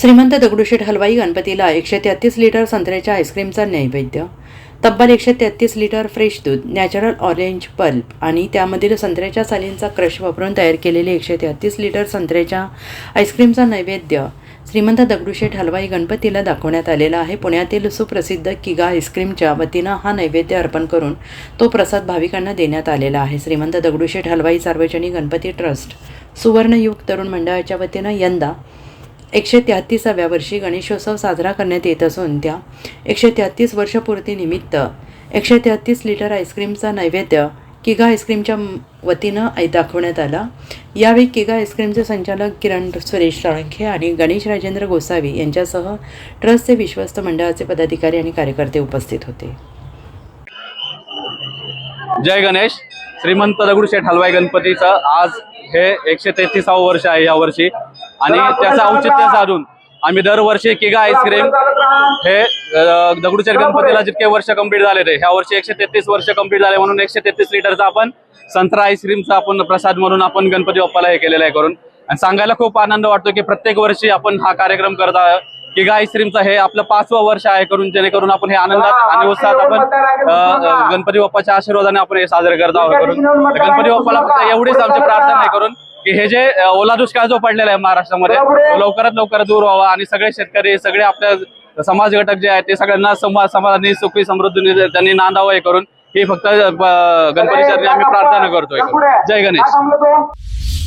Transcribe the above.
श्रीमंत दगडूशेठ हलवाई गणपतीला एकशे तेहतीस लिटर संत्र्याच्या आईस्क्रीमचा नैवेद्य तब्बल एकशे तेहतीस लिटर फ्रेश दूध नॅचरल ऑरेंज पल्प आणि त्यामधील संत्र्याच्या सालींचा क्रश वापरून तयार केलेले एकशे तेहतीस लिटर संत्र्याच्या आईस्क्रीमचा नैवेद्य श्रीमंत दगडूशेठ हलवाई गणपतीला दाखवण्यात आलेला आहे. पुण्यातील सुप्रसिद्ध किगा आईस्क्रीमच्या वतीनं हा नैवेद्य अर्पण करून तो प्रसाद भाविकांना देण्यात आलेला आहे. श्रीमंत दगडूशेठ हलवाई सार्वजनिक गणपती ट्रस्ट सुवर्णयुग तरुण मंडळाच्या वतीनं यंदा एकशे तेहत्तीसाव्या वर्षी गणेशोत्सव साजरा करण्यात येत असून त्या एकशे तेहत्तीस वर्षपूर्तीनिमित्त एकशे तेहत्तीस लिटर आईस्क्रीमचा नैवेद्य किगा आईस्क्रीमच्या वतीनं आई दाखवण्यात आला. यावेळी किगा आईस्क्रीमचे संचालक किरण सुरेश साळंखे आणि गणेश राजेंद्र गोसावी यांच्यासह ट्रस्टचे विश्वस्त मंडळाचे पदाधिकारी आणि कार्यकर्ते उपस्थित होते. जय गणेश. श्रीमंत दगडूशेठ हलवाई गणपतीचं आज हे एकशे तेहतीसावं वर्ष आहे या वर्षी. आणि त्याचं औचित्य साधून आम्ही दरवर्षी किगा आईस्क्रीम हे अं, दगडूशेठ गणपतीला जितके वर्ष कंप्लीट झाले ते. ह्या वर्षी एकशे तेहतीस वर्ष कंप्लीट झाले म्हणून एकशे तेहतीस लिटरचा आपण संत्रा आईस्क्रीमचा आपण प्रसाद म्हणून आपण गणपती बाप्पाला हे केलेलं आहे करून. आणि सांगायला खूप आनंद वाटतो की प्रत्येक वर्षी आपण हा कार्यक्रम करत आहोत. किगा आईस्क्रीमचा हे आपलं पाचवं वर्ष आहे करून जेणेकरून आपण हे आनंदात आणि उत्साहात आपण गणपती बाप्पाच्या आशीर्वादाने आपण हे साजरे करत आहोत करून. गणपती बाप्पाला फक्त एवढीच आमची प्रार्थना आहे करून. की हे जे ओला दुष्काळ जो पडलेला आहे महाराष्ट्रामध्ये तो लवकरात लवकर दूर व्हावा आणि सगळे शेतकरी सगळे आपल्या समाज घटक जे आहेत ते सगळ्यांना समाज समाजाने सुखी समृद्धीने त्यांनी नांदावं हे करून ही फक्त गणपती आम्ही प्रार्थना करतोय. जय गणेश.